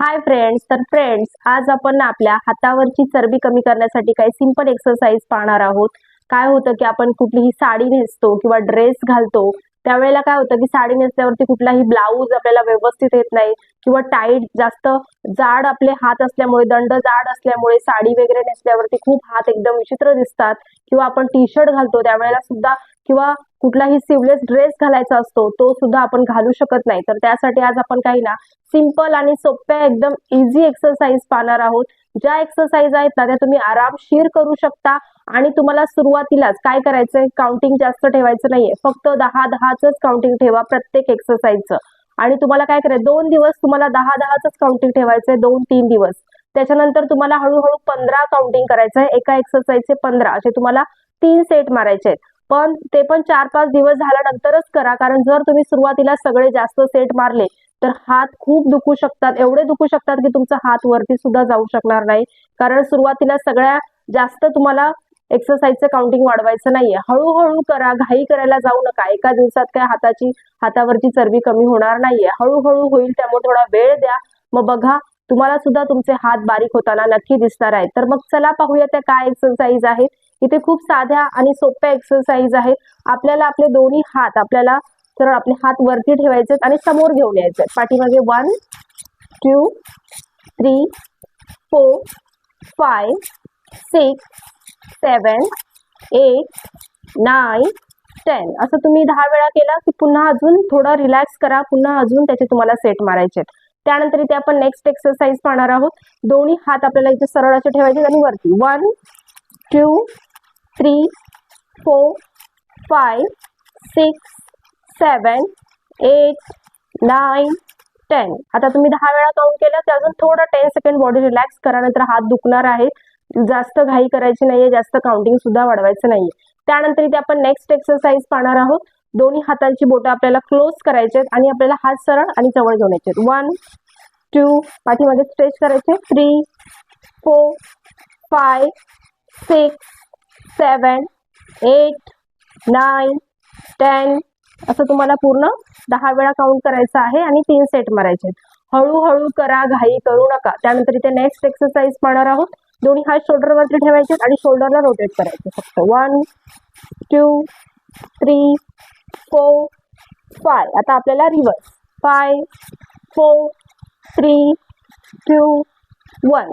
Hi friends तर friends आज आपण आपल्या हातावरची चरबी कमी करण्यासाठी काही सिंपल एक्सरसाइज पाहणार आहोत. काय होतं की आपण कुठलीही साडी नेसतो किंवा ड्रेस घालतो त्यावेळेला काय होतं की साडी नेसल्यावरती कुठलाही ब्लाऊज आपल्याला व्यवस्थित येत नाही किंवा टाईट जास्त जाड आपले हात असल्यामुळे दंड जाड असल्यामुळे साडी वगैरे नेसल्यावरती खूप हात एकदम विचित्र दिसतात. किंवा आपण टी शर्ट घालतो त्यावेळेला सुद्धा किंवा कुठलाही सिवलेस ड्रेस घालायचा असतो तो सुद्धा आपण घालू शकत नाही. तर त्यासाठी आज आपण काही ना सिंपल आणि सोप्या एकदम इझी एक्सरसाइज पाहणार आहोत. ज्या एक्सरसाइज आहेत ना त्या तुम्ही आरामशीर करू शकता. आणि तुम्हाला सुरुवातीलाच काय करायचंय? काउंटिंग जास्त ठेवायचं नाहीये. फक्त दहा दहाच काउंटिंग ठेवा प्रत्येक एक्सरसाइजचं आणि तुम्हाला काय करायचं दोन दिवस तुम्हाला दहा दहाच काउंटिंग ठेवायचंय दोन तीन दिवस. त्याच्यानंतर तुम्हाला हळूहळू पंधरा काउंटिंग करायचंय. एका एक्सरसाइजचे पंधरा असे तुम्हाला तीन सेट मारायचे आहेत. पण ते पण चार पाच दिवस झाल्यानंतरच करा. कारण जर तुम्ही सुरुवातीला सगळे जास्त सेट मारले तर हात खूप दुखू शकतात. एवढे दुखू शकतात की तुमचा हात वरती सुद्धा जाऊ शकणार नाही. कारण सुरुवातीला सगळ्या जास्त तुम्हाला एक्सरसाइजचं काउंटिंग वाढवायचं नाहीये. हळूहळू करा. घाई करायला जाऊ नका. एका दिवसात काय हाताची हातावरची चरबी कमी होणार नाहीये. हळूहळू होईल त्यामुळे थोडा वेळ द्या. मग बघा तुम्हाला सुद्धा तुमचे हात बारीक होताना नक्की दिसणार आहेत. तर मग चला पाहूया त्या काय एक्सरसाइज आहेत. इथे खूप साध्या आणि सोप्या एक्सरसाइज आहेत. आपल्याला आपले दोन्ही हात आपल्याला तर आपले हात वरती ठेवायचे आणि समोर घेऊन यायचे पाठीमागे one two three four five six seven eight nine ten असं तुम्ही दहा वेळा केला की पुन्हा अजून थोडं रिलॅक्स करा. पुन्हा अजून त्याचे तुम्हाला सेट मारायचे त्यानंतर इथे आपण नेक्स्ट एक्सरसाइज पाहणार आहोत. दोन्ही हात आपल्याला इथे सरळ असे ठेवायचे आणि वरती. One two three four five six seven eight nine ten आता तुम्ही दहा वेळा काउंट केलं तर अजून थोडं टेन सेकंड बॉडी रिलॅक्स करा नंतर हात दुखणार आहे जास्त घाई करायची नाहीये जास्त काउंटिंग सुद्धा वाढवायचं नाहीये. त्यानंतर इथे आपण नेक्स्ट एक्सरसाइज पाहणार आहोत. दोन्ही हातांची बोटं आपल्याला क्लोज करायचे आहेत आणि आपल्याला हात सरळ आणि जवळ घेऊन यायचे वन टू पाठीमागे स्ट्रेच करायचे. Three four five six seven eight nine ten असं तुम्हाला पूर्ण दहा वेळा काउंट करायचं आहे आणि तीन सेट मारायचे हळूहळू करा घाई करू नका. त्यानंतर इथे नेक्स्ट एक्सरसाइज पाहणार आहोत. दोन्ही हात शोल्डरवरती ठेवायचे आणि शोल्डरला रोटेट करायचे फक्त one two three four five आता आपल्याला reverse five four three two one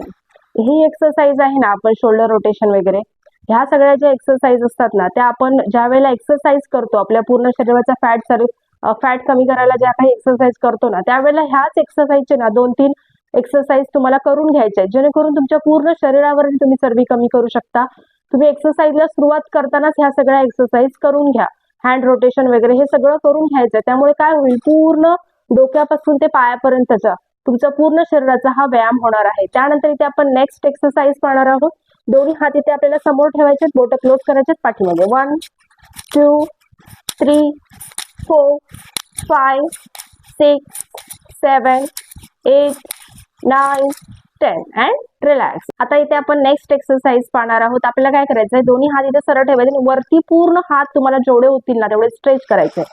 ही एक्सरसाइज आहे ना आपण शोल्डर रोटेशन वगैरे. ह्या सगळ्या ज्या एक्सरसाइज असतात ना त्या आपण ज्या वेळेला एक्सरसाइज करतो आपल्या पूर्ण शरीराचा फॅट सर्व फॅट कमी करायला ज्या काही एक्सरसाइज करतो ना त्यावेळेला ह्याच एक्सरसाइजचे ना दोन तीन एक्सरसाइज तुम्हाला करून घ्यायचे आहेत. जेणेकरून तुमच्या पूर्ण शरीरावरील तुम्ही चरबी कमी करू शकता. तुम्ही एक्सरसाइजला सुरुवात करतानाच ह्या सगळ्या एक्सरसाइज करून घ्या. हँड रोटेशन वगैरे हे सगळं करून घ्यायचं त्यामुळे काय होईल पूर्ण डोक्यापासून ते पायापर्यंतचा तुमचा पूर्ण शरीराचा हा व्यायाम होणार आहे. त्यानंतर इथे आपण नेक्स्ट एक्सरसाइज पाहणार आहोत. दोन्ही हात इथे आपल्याला समोर ठेवायचे बोट क्लोज करायचे पाठीमध्ये one two three four five six seven eight nine ten and relax आता इथे आपण नेक्स्ट एक्सरसाइज पाहणार आहोत. आपल्याला काय करायचं आहे दोन्ही हात इथे सरळ ठेवायचे आणि वरती पूर्ण हात तुम्हाला जेवढे होतील ना तेवढे स्ट्रेच करायचे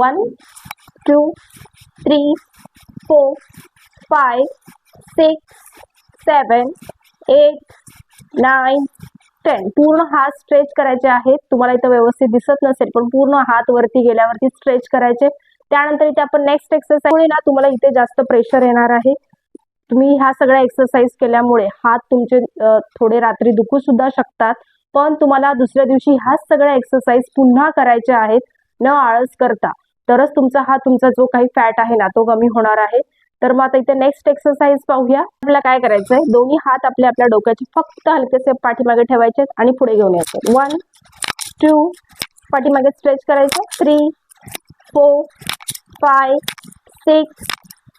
one two three four five six seven eight nine ten पूर्ण हात स्ट्रेच करायचे आहेत. तुम्हाला इथं व्यवस्थित दिसत नसेल पण पूर्ण हात वरती गेल्यावरती स्ट्रेच करायचे. त्यानंतर इथे आपण नेक्स्ट एक्सरसाइज ना तुम्हाला इथे जास्त प्रेशर येणार आहे. तुम्ही ह्या सगळ्या एक्सरसाइज केल्यामुळे हात तुमचे थोडे रात्री दुखू सुद्धा शकतात. पण तुम्हाला दुसऱ्या दिवशी ह्याच सगळ्या एक्सरसाइज पुन्हा करायच्या आहेत. न आळस करता. तरच तुमचा हा तुमचा जो काही फॅट आहे ना तो कमी होणार आहे. तर मग आता इथे नेक्स्ट एक्सरसाइज पाहूया. आपल्याला काय करायचंय? दोन्ही हात आपले आपल्या डोक्याचे फक्त हलकेसे पाठीमागे ठेवायचे आणि पुढे घेऊन यायचे वन टू पाठीमागे स्ट्रेच करायचं. Three four five six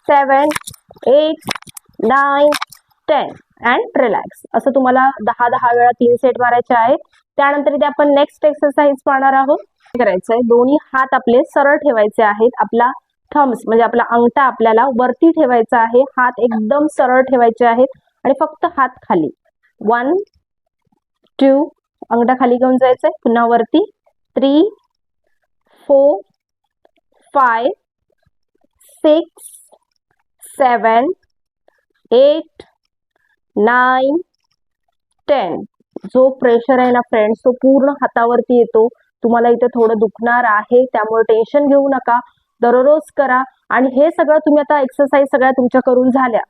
seven eight nine ten and relax असं तुम्हाला दहा दहा वेळा तीन सेट मारायचे आहेत. त्यानंतर इथे आपण नेक्स्ट एक्सरसाइज पाहणार आहोत. करायचंय? दोन्ही हात आपले सरळ ठेवायचे आहेत. आपला थम्स म्हणजे आपला अंगठा आपल्याला वरती ठेवायचा आहे हात एकदम सरळ ठेवायचे आहेत आणि फक्त हात खाली. वन टू अंगठा खाली घेऊन जायचंय पुन्हा वरती. Three four five six seven eight nine ten जो प्रेशर आहे ना फ्रेंड्स तो पूर्ण हातावरती येतो. तुम्हाला इथे थोडं दुखणार आहे त्यामुळे टेन्शन घेऊ नका. दररोज करा. आणि हे सगळं तुम्ही आता एक्सरसाइज सगळ्या तुमच्या करून झाल्या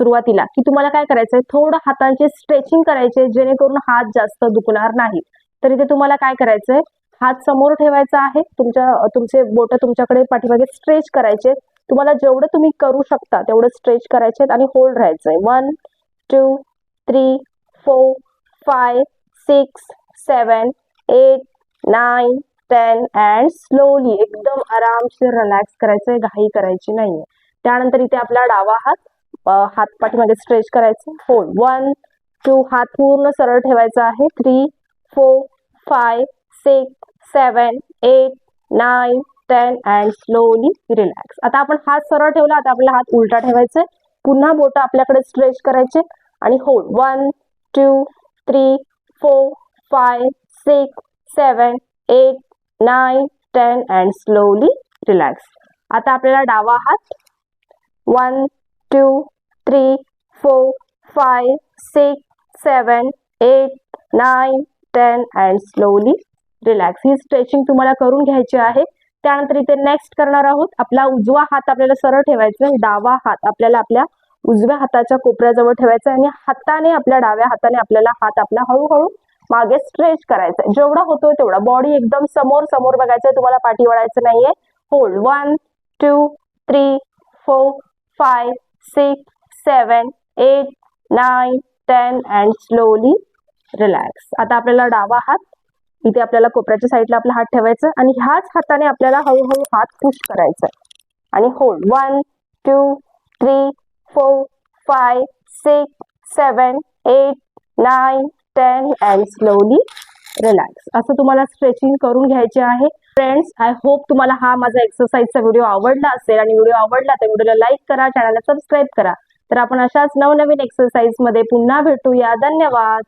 सुरुवातीला की तुम्हाला काय करायचंय? थोडं हातांचे स्ट्रेचिंग करायचे जेणेकरून हात जास्त दुखणार नाही तर इथे तुम्हाला काय करायचंय? हात समोर ठेवायचा आहे. तुमच्या तुमचे बोट तुमच्याकडे पाठीमागे स्ट्रेच करायचे. तुम्हाला जेवढं तुम्ही करू शकता तेवढं स्ट्रेच करायचे आणि होल्ड राहायचंय. One two three four five six seven eight nine ten and slowly एकदम आरामशीर रिलॅक्स करायचंय घाई करायची नाहीये. त्यानंतर इथे आपला डावा हात हात पाठीमागे स्ट्रेच करायचं. फोर वन टू हात पूर्ण सरळ ठेवायचा आहे. Three four five six seven eight nine ten and slowly relax आता आपण हात सरळ ठेवला आता आपला हात उलटा ठेवायचा पुन्हा बोट आपल्याकडे स्ट्रेच करायचे आणि hold one two three four five six seven eight nine ten and slowly relax. आता आपल्याला डावा हात. One two three four five six seven eight nine ten and slowly relax. He stretching तुम्हाला करून घ्यायची आहे. त्यानंतर इथे नेक्स्ट करणार आहोत. आपला उजवा हात आपल्याला सरळ ठेवायचा आहे. डावा हात आपल्याला आपल्या उजव्या हाताच्या कोपऱ्याजवळ ठेवायचा आहे आणि हाताने आपल्या डाव्या हाताने आपल्याला हात आपला हळूहळू मागे स्ट्रेच करायचं आहे जेवढा होतोय तेवढा. बॉडी एकदम समोर समोर बघायचं आहे तुम्हाला पाठी वळायचं नाहीये. Hold one two three four five six seven eight nine ten and slowly relax आता आपल्याला डावा हात. इथे आपल्याला कोपऱ्याच्या साईडला आपला हात ठेवायचा आणि ह्याच हाताने आपल्याला हळूहळू हात पुश करायचा आणि hold one two three four five six seven eight nine ten and slowly relax असं तुम्हाला स्ट्रेचिंग करून घ्यायचे आहे. फ्रेंड्स आय होप तुम्हाला हा माझा एक्सरसाइजचा व्हिडिओ आवडला असेल आणि व्हिडिओ आवडला तर व्हिडिओला लाईक करा चॅनलला सबस्क्राईब करा. तर आपण अशाच नवनवीन एक्सरसाइजमध्ये पुन्हा भेटूया. धन्यवाद!